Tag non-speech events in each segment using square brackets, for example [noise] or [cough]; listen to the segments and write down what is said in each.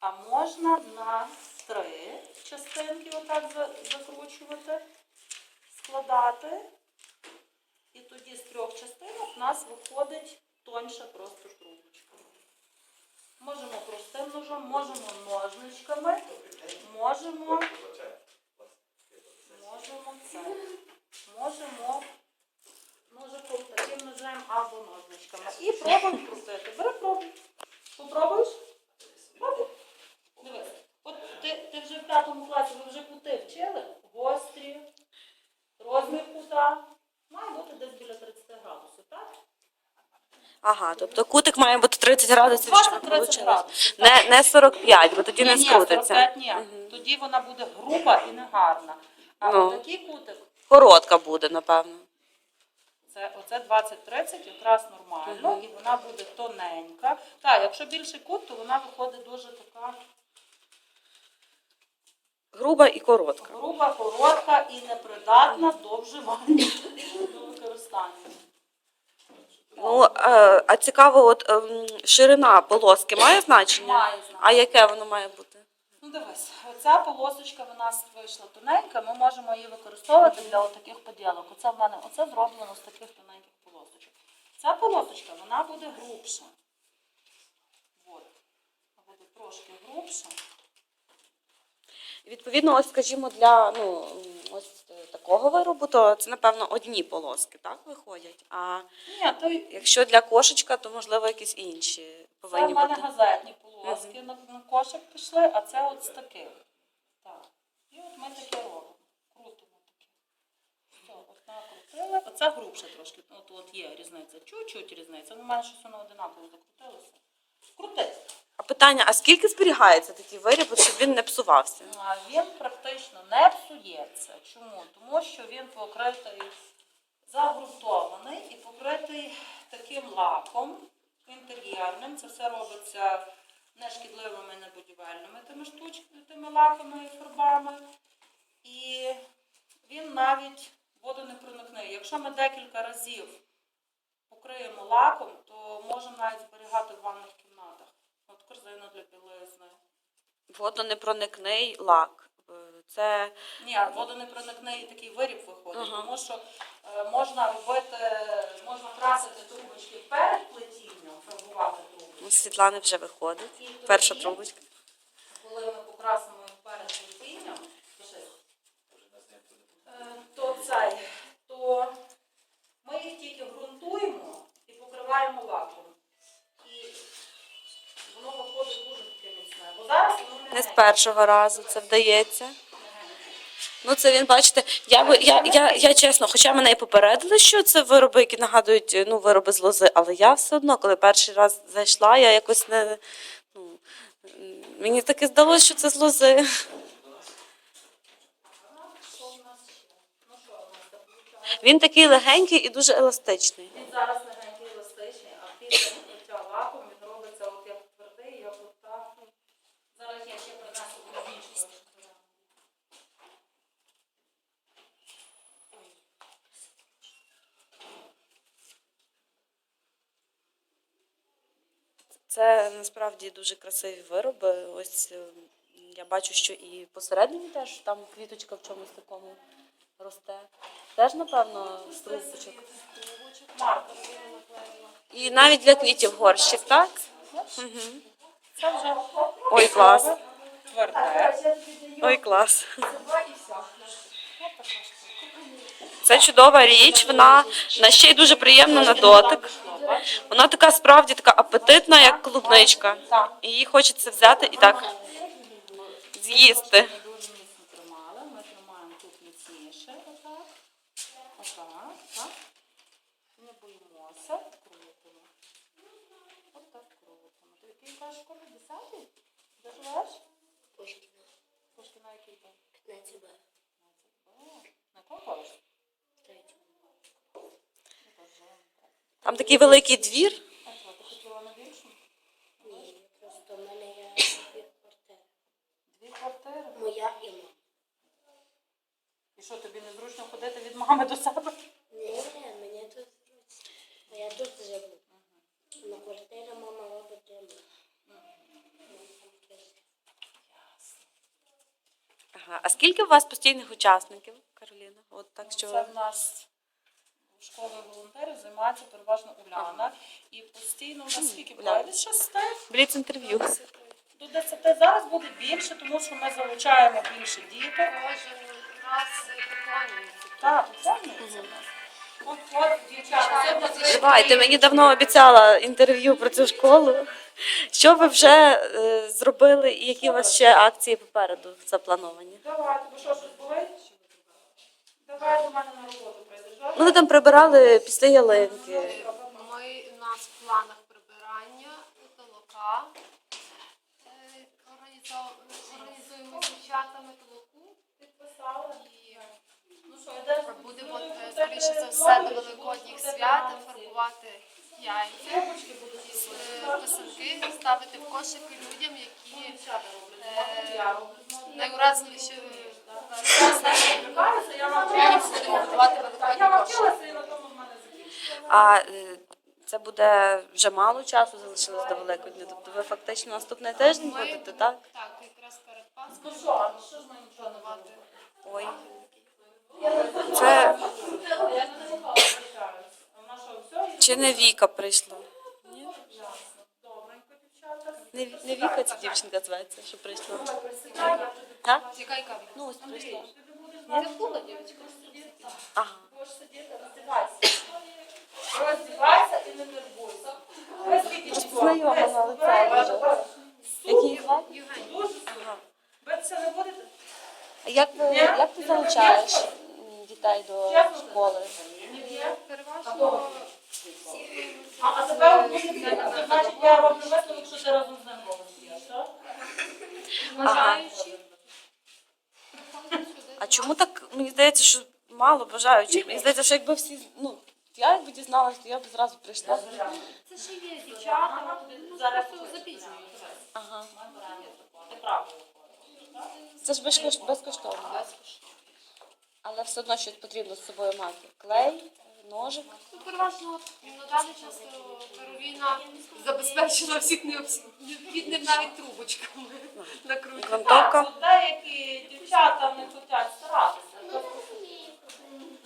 А можна на три частинки отак закручувати, складати. І тоді з трьох частинок у нас виходить тоньша просто трубочка. Можемо простим ножом, можемо ножничками, можемо, можемо це. Можемо ножиком таким ножем або ножничками. І пробуємо крутити. Бери пробуй. Попробуєш? Пробуй. Дивись. От ти, ти вже в п'ятому класі, ви вже кути вчили? Гострі, розмір кута. Має бути десь біля 30 градусів, так? Ага, тобто кутик має бути 30 градусів, щоб 20-30 вийшло. градусів. Не, не 45, бо тоді не Ні, ні, скрутиться. 45 ні. Тоді вона буде груба і негарна. А Ну. такий кутик, Коротка буде, напевно. це оце 20-30 якраз нормально, і вона буде тоненька. Так, якщо більший кут, то вона виходить дуже така Груба і коротка. груба, коротка і непридатна до вживання [laughs] до використання. Ну, е, а цікаво, от ем, ширина полоски має значення? Має значення. А яке воно має бути? Ну дивись, оця полосочка в нас вийшла тоненька, ми можемо її використовувати для таких поділок. Оце в мене оце зроблено з таких тоненьких полосочок. Ця полосочка вона буде грубша. От. Буде трошки грубша. Відповідно, ось, скажімо, для ну, ось е, такого виробу, то це, напевно, одні полоски, так, виходять. А Ні, то й- якщо для кошечка, то, можливо, якісь інші це повинні в мене бути. газетні полоски на, на кошик пішли, а це от з таких. Так. І от ми таке робимо. Крутимо таке. Все, от накрутили. Оце грубше трошки. От, от є різниця. Чуть-чуть різниця. Ну, мене щось воно одинаково закрутилося. Крути. А питання, а скільки зберігається такий виріб, щоб він не псувався? А Він практично не псується. Чому? Тому що він покритий загрунтований і покритий таким лаком інтер'єрним. Це все робиться не шкідливими, не будівельними тими штучками, тими лаками і фарбами. І він навіть воду не проникне. Якщо ми декілька разів покриємо лаком, то можемо навіть зберігати в ванних кімнатах. От корзина для білизни. Водонепроникний лак. Е, Це Ні, водонепроникний такий виріб виходить, Ага. тому що е, можна робити, можна красити трубочки перед плетінням, фарбувати трубочки. у Світлани вже виходить. І тоді, Перша трубочка. Коли ми покрасимо їх перед плетінням, пиши, е, то цей, то ми їх тільки ґрунтуємо і покриваємо лаком. Не з першого разу це вдається. Ну, це він, бачите, я би я, я, я чесно, хоча мене і попередили, що це вироби, які нагадують ну, вироби з лози, але я все одно, коли перший раз зайшла, я якось не. Ну, мені таки здалося, що це з лози. Він такий легенький і дуже еластичний. Він зараз легенький еластичний, а після покриття лаком він робиться от як твердий, як от так. Зараз я ще принесу більше. Це насправді дуже красиві вироби. Ось е, я бачу, що і посередині теж там квіточка в чомусь такому росте. Теж, напевно, з. І навіть для квітів горщик, так? Це вже Ой, клас. тверде. Ой, клас. Це чудова річ, вона на ще й дуже приємна на дотик. Вона така справді така апетитна, як клубничка. І її хочеться взяти і так з'їсти. Ми тримаємо тут міцніше. Отак. Отак. Так. Не боїмося. Крутимо. Отак крутимо. Ти який кажеш школі? Десятий? Де живеш? Пушкіна, Трошки на який день? 15 Б, На кого Там такий великий двір. А що, ти хотіла на більшу? Ні, просто в мене є дві квартири. Дві квартири. Моя і мама. І що, тобі незручно ходити від мами до себе? Ні, мені тут зручно. А я тут живу. На квартирі мама робить ремонт. Ага. А скільки у вас постійних учасників, Кароліна? От так що Це в нас школи волонтерів займається переважно Уляна. І постійно у нас скільки буває? 6 бліц інтерв'ю. до 10. Зараз буде більше, тому що ми залучаємо більше діток. Кожен раз поклонюється. Так, поклонюються в нас. От, от, дівчата. Давай, ти мені давно обіцяла інтерв'ю про цю школу. Що ви вже е, зробили і які у вас ще акції попереду заплановані? Давайте, бо що, щось Давай до мене на роботу добре? Ну, ви там прибирали після ялинки. Ми у нас в планах прибирання толока. Е, організов- Організуємо з дівчатами толоку. Підписала. І Ну що, йдеш? будемо е, скоріше за все до великодніх свят фарбувати яйця. Е, писанки ставити в кошики людям, які е, я готувати великодні Я навчилася і на тому в мене. А е, це буде вже мало часу залишилось до Великодня. Тобто ви фактично наступний тиждень Ми будете, так? Так, якраз перед Ну Пасхою що, а що ж ми планувати. Ой. Це чи не Віка прийшла? Дівчата. Не, не Віка ця дівчинка зветься, що прийшла. Так? Яка яка? Ну, ось прийшла. Це була дівчинка. Ага. будеш сидіти, роздівайся. Роздівайся і не нервуйся. Знайома на лице. Який звати? Дуже супер. Ви це не будете? Як ви як ти залучаєш дітей до школи? Переважно А, а тепер значить, я роблю висновок, що ти разом з ним робиш, так? Чому так мені здається, що мало бажаючих? Мені здається, що якби всі ну я якби дізналася, то я б зразу прийшла. Це ще є дівчата, ну, просто запізнюються. Ага. Це ж безкош- безкоштовно. Але все одно щось потрібно з собою мати. Клей, ножик. На даний час старовійна забезпечила всіх необхідним навіть трубочками накрутити. Так, деякі дівчата не хочуть старатися. Тобто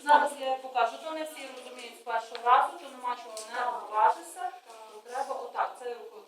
зараз я покажу, то не всі розуміють з першого разу, то нема чого не розважитися. Треба отак, це рукою